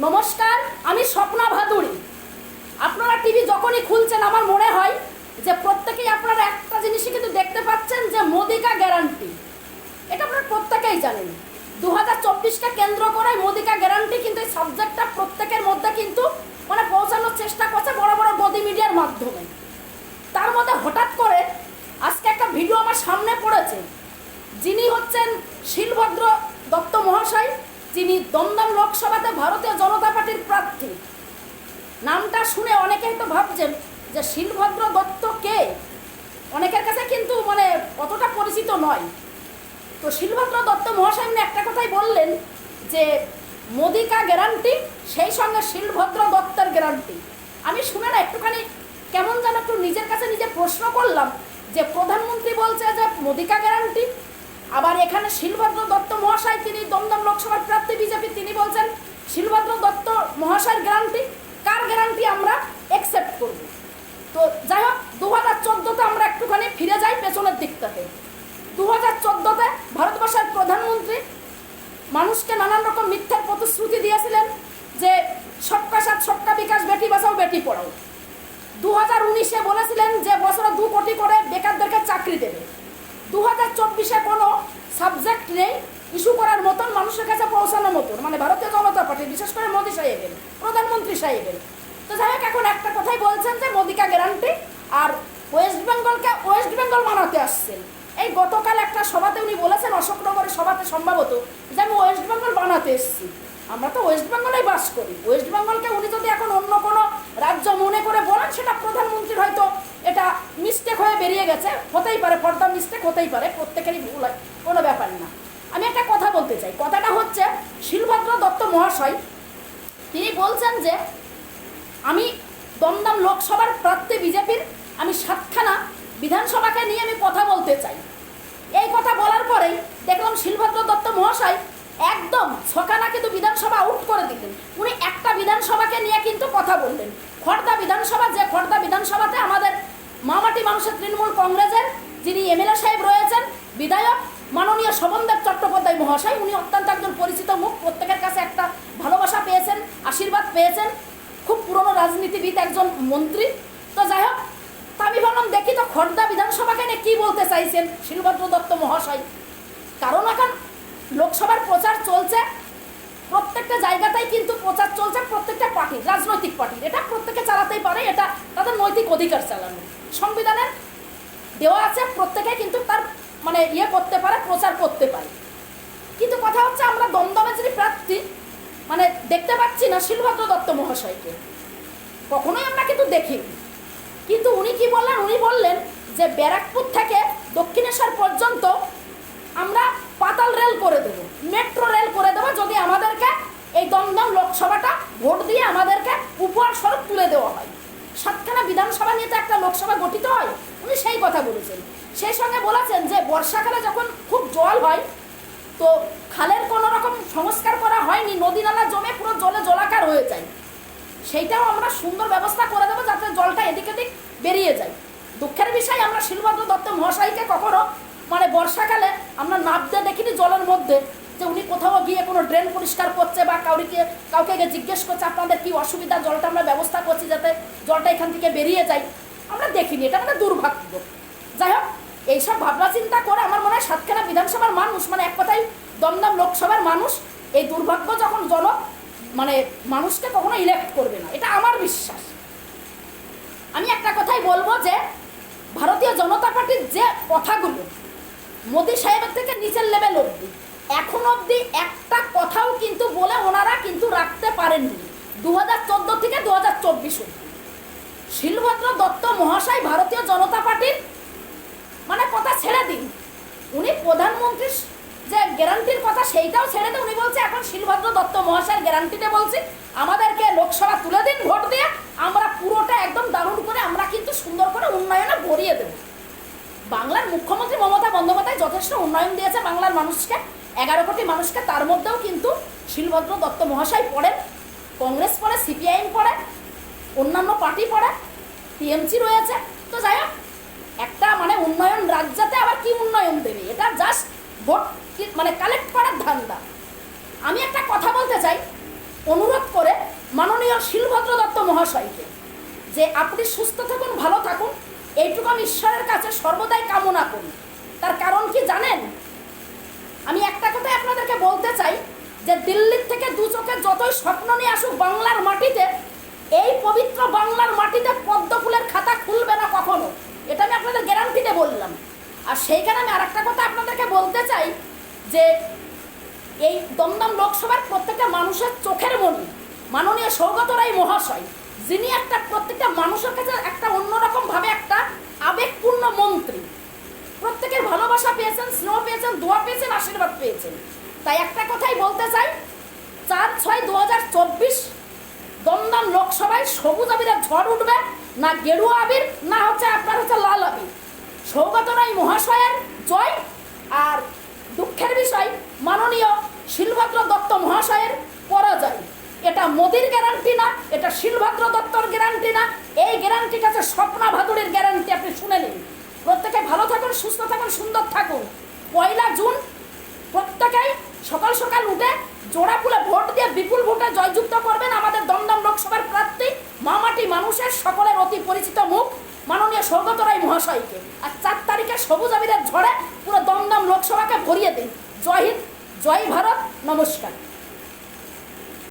নমস্কার, আমি স্বপ্না ভাদুড়ি। আপনারা টিভি যখনই খুলছেন, আমার মনে হয় যে প্রত্যেকেই আপনারা একটা জিনিসই কিন্তু দেখতে পাচ্ছেন যে মোদিকা গ্যারান্টি। এটা আপনারা প্রত্যেকেই জানেন। দু হাজার চব্বিশকে কেন্দ্র করে মোদিকা গ্যারান্টি কিন্তু এই সাবজেক্টটা প্রত্যেকের মধ্যে কিন্তু মানে পৌঁছানোর চেষ্টা করছে বড় বড় গদি মিডিয়ার মাধ্যমে। তার মধ্যে হঠাৎ করে আজকে একটা ভিডিও আমার সামনে পড়েছে। যিনি হচ্ছেন শিলভদ্র দত্ত মহাশয়। যিনি দমদম লোকসভাতে ভারতীয় জনতা পার্টির প্রার্থী। নামটা শুনে অনেকেই তো ভাবছেন যে শিলভদ্র দত্ত কে? অনেকের কাছে কিন্তু মানে অতটা পরিচিত নয়। তো শিলভদ্র দত্ত মহাশয় একটা কথাই বললেন যে মোদিকা গ্যারান্টি সেই সঙ্গে শিলভদ্র দত্তের গ্যারান্টি আমি শুনে না একটুখানি কেমন যেন একটু নিজের কাছে নিজে প্রশ্ন করলাম যে প্রধানমন্ত্রী বলছে যে মোদিকা গ্যারান্টি আবার এখানে শিলভদ্র দত্ত মহাশয় তিনি দমদম লোকসভার প্রার্থী বিজেপি, তিনি বলছেন, শিলভদ্র দত্ত মহাশয়ের গ্যারান্টি কার গ্যারান্টি আমরা অ্যাকসেপ্ট করব? তো যাই হোক দু হাজার চোদ্দোতে আমরা একটুখানি ফিরে যাই পেছনের দিকটাতে দু হাজার চোদ্দোতে ভারতবর্ষের প্রধানমন্ত্রী মানুষকে নানান রকম মিথ্যার প্রতিশ্রুতি দিয়েছিলেন যে, সবকা সাথ, সবকা বিকাশ, বেটি বাঁচাও, বেটি পড়াও। দু হাজার উনিশে বলেছিলেন যে, বছরে দু কোটি করে বেকারদেরকে চাকরি দেবে। চব্বিশে কোনো সাবজেক্ট নেই ইস্যু করার মতন, মানুষের কাছে পৌঁছানোর মতন। মানে ভারতীয় জনতা পার্টি, বিশেষ করে মোদী সাহেবের, প্রধানমন্ত্রী সাহেবের। তো যাই হোক, এখন একটা কথাই বলছেন যে মোদিকা গ্যারান্টি আর ওয়েস্ট বেঙ্গলকে ওয়েস্ট বেঙ্গল বানাতে আসছেন। এই গতকাল একটা সভাতে উনি বলেছেন অশোকনগরের সভাতে সম্ভবত যে আমি ওয়েস্ট বেঙ্গল বানাতে এসেছি। আমরা তো ওয়েস্ট বেঙ্গলেই বাস করি। ওয়েস্ট বেঙ্গলকে উনি যদি এখন অন্য কোনো রাজ্য মনে করে বলেন সেটা প্রধানমন্ত্রীর হয়তো এটা মিস্টেক হয়ে বেরিয়ে গেছে, হতেই পারে পর্দা মিস্টেক হতেই পারে, প্রত্যেকেরই ভুল হয়, কোনো ব্যাপার না। আমি একটা কথা বলতে চাই, কথাটা হচ্ছে, শিলভদ্র দত্ত মহাশয়, তিনি বলছেন যে, আমি দমদম লোকসভার প্রার্থী বিজেপির, আমি সাতখানা বিধানসভাকে নিয়ে আমি কথা বলতে চাই। এই কথা বলার পরেই দেখলাম শিলভদ্র দত্ত মহাশয় একদম ছখানা কিন্তু বিধানসভা আউট করে দিলেন। উনি একটা বিধানসভাকে নিয়ে কিন্তু কথা বললেন। খড়দা বিধানসভা, যে খড়দা বিধানসভাতে আমাদের মামাটি মানুষের তৃণমূল কংগ্রেসের যিনি এমএলএ সাহেব রয়েছেন, বিধায়ক মাননীয় শোভনদেব চট্টোপাধ্যায় মহাশয়, উনি অত্যন্ত একজন পরিচিত মুখ, প্রত্যেকের কাছে একটা ভালোবাসা পেয়েছেন, আশীর্বাদ পেয়েছেন, খুব পুরনো রাজনীতিবিদ একজন মন্ত্রী। তো যাই হোক আমি ভাবলাম, দেখি তো খর্দা বিধানসভাকে নিয়ে কী বলতে চাইছেন শিলভদ্র দত্ত মহাশয়। কারণ এখন লোকসভার প্রচার চলছে, প্রত্যেকটা জায়গাতেই কিন্তু প্রচার চলছে, প্রত্যেকটা পার্টির রাজনৈতিক পার্টির। এটা প্রত্যেকে চালাতেই পারে, এটা তাদের নৈতিক অধিকার চালানো। সংবিধানের দেওয়া আছে, প্রত্যেকে কিন্তু তার মানে ইয়ে করতে পারে, প্রচার করতে পারে। কিন্তু কথা হচ্ছে, আমরা দমদমে যিনি প্রার্থী মানে দেখতে পাচ্ছি না শিলভদ্র দত্ত মহাশয়কে। কখনোই আমরা কিন্তু দেখিনি। কিন্তু উনি কি বললেন? উনি বললেন যে ব্যারাকপুর থেকে দক্ষিণেশ্বর পর্যন্ত আমরা পাতাল রেল করে দেব, মেট্রো রেল করে দেবো, যদি আমাদেরকে এই দমদম লোকসভাটা ভোট দিয়ে আমাদেরকে উপহার স্বরূপ তুলে দেওয়া হয়। সাতখানা বিধানসভা নিয়ে তো একটা লোকসভা গঠিত হয়। উনি সেই কথা বলেছেন। সেই সঙ্গে বলেছেন যে, বর্ষাকালে যখন খুব জল হয়, তো খালের কোনো রকম সংস্কার করা হয়নি, নদী নালা জমে পুরো জলে জলাকার হয়ে যায়। সেইটাও আমরা সুন্দর ব্যবস্থা করে দেবো যাতে জলটা এদিক এদিক বেরিয়ে যায়। দুঃখের বিষয়, আমরা শিলভদ্র দত্ত মহাশয়কে কখনো মানে বর্ষাকালে আমরা নাবতে দেখিনি জলের মধ্যে। যে উনি কোথাও গিয়ে কোনো ড্রেন পরিষ্কার করছে বা কাউরিকে, কাউকে গিয়ে জিজ্ঞেস করছে, আপনাদের কি অসুবিধা? জলটা আমরা ব্যবস্থা করছি যাতে জলটা এখান থেকে বেরিয়ে যায়। আমরা দেখিনি, এটা মানে দুর্ভাগ্য। যাই হোক, এইসব ভাবনা চিন্তা করে আমার মনে হয় সাতখানা বিধানসভার মানুষ মানে এক কথায় দমদম লোকসভার মানুষ, এই দুর্ভাগ্য যখন জন মানে মানুষকে কখনো ইলেক্ট করবে না। এটা আমার বিশ্বাস। আমি একটা কথাই বলব যে, ভারতীয় জনতা পার্টির যে কথাগুলো, মোদী সাহেবের থেকে নিচের লেভেল অবধি এখন অবধি একটা কথাও কিন্তু বলে ওনারা কিন্তু রাখতে পারেননি। দু হাজার চোদ্দ থেকে দু হাজার চব্বিশ শিলভদ্র দত্ত মহাশয় ভারতীয় জনতা পার্টির মানে কথা ছেড়ে দিন। উনি প্রধানমন্ত্রীর যে গ্যারান্টির কথা সেইটাও ছেড়ে দিন। উনি বলছে, এখন শিলভদ্র দত্ত মহাশয়ের গ্যারান্টিতে বলছি, আমাদেরকে লোকসভা তুলে দিন ভোট দিয়ে, আমরা পুরোটা একদম দারুণ করে আমরা কিন্তু সুন্দর করে উন্নয়নে ভরিয়ে দেব। বাংলার মুখ্যমন্ত্রী মমতা বন্দ্যোপাধ্যায় যথেষ্ট উন্নয়ন দিয়েছে বাংলার মানুষকে। এগারো কোটি মানুষকে তার মধ্যেও কিন্তু শিলভদ্র দত্ত মহাশয় পড়েন কংগ্রেস পড়ে, সিপিআইএম পড়ে, অন্যান্য পার্টি পড়ে, টিএমসি রয়েছে। তো যাই হোক, একটা মানে উন্নয়ন রাজ্যতে আবার কি উন্নয়ন দেবে? এটা জাস্ট ভোট মানে কালেক্ট করার ধান্দা। আমি একটা কথা বলতে চাই, অনুরোধ করে মাননীয় শিলভদ্র দত্ত মহাশয়কে যে আপনি সুস্থ থাকুন, ভালো থাকুন, এইটুকু আমি ঈশ্বরের কাছে সর্বদাই কামনা করি। তার কারণ কি জানেন? আমি একটা কথাই আপনাদেরকে বলতে চাই যে দিল্লির থেকে দু চোখে যতই স্বপ্ন নিয়ে আসুক বাংলার মাটিতে, এই পবিত্র বাংলার মাটিতে পদ্ম ফুলের খাতা খুলবে না কখনো। এটা আমি আপনাদের গ্যারান্টিতে বললাম। আর সেইখানে আমি আরেকটা কথা আপনাদেরকে বলতে চাই যে এই দমদম লোকসভার প্রত্যেকটা মানুষের চোখের মনি, মাননীয় সৌগত রায় মহাশয়, যিনি একটা প্রত্যেকটা মানুষের কাছে একটা অন্যরকম ভাবে একটা আবেগপূর্ণ মন্ত্রী। প্রত্যেকের ভালোবাসা পেয়েছেন, স্নেহ পেয়েছেন, দোয়া পেয়েছেন, আশীর্বাদ পেয়েছেন। তাই একটা কথাই বলতে চাই, চার ছয় দু হাজার চব্বিশ দমদম লোকসভায় সবুজ আবিরের ঝড় উঠবে, না গেরুয়া আবির, না হচ্ছে আপনার হচ্ছে লাল আবির। সৌগত রায় মহাশয়ের জয় আর দুঃখের বিষয়, মাননীয় শিলভদ্র দত্ত মহাশয়ের পরাজয়। এটা মোদির গ্যারান্টি না, এটা শিলভদ্র দত্তর গ্যারান্টি না, এই গ্যারান্টিটা হচ্ছে স্বপ্না ভাদুরীর গ্যারান্টি আপনি শুনে নিন প্রত্যেকে ভালো থাকুন সুস্থ থাকুন সুন্দর থাকুন পয়লা জুন প্রত্যেকেই সকাল সকাল উঠে জোড়া ফুলে ভোট দিয়ে বিপুল ভোটে জয়যুক্ত করবেন আমাদের দমদম লোকসভার প্রার্থী মামাটি মানুষের সকলের অতি পরিচিত মুখ, মাননীয় সৌগত রায় মহাশয়কে। আর চার তারিখে সবুজ আবিরের ঝড়ে পুরো দমদম লোকসভাকে ভরিয়ে দিন। জয় হিন্দ, জয় ভারত, নমস্কার।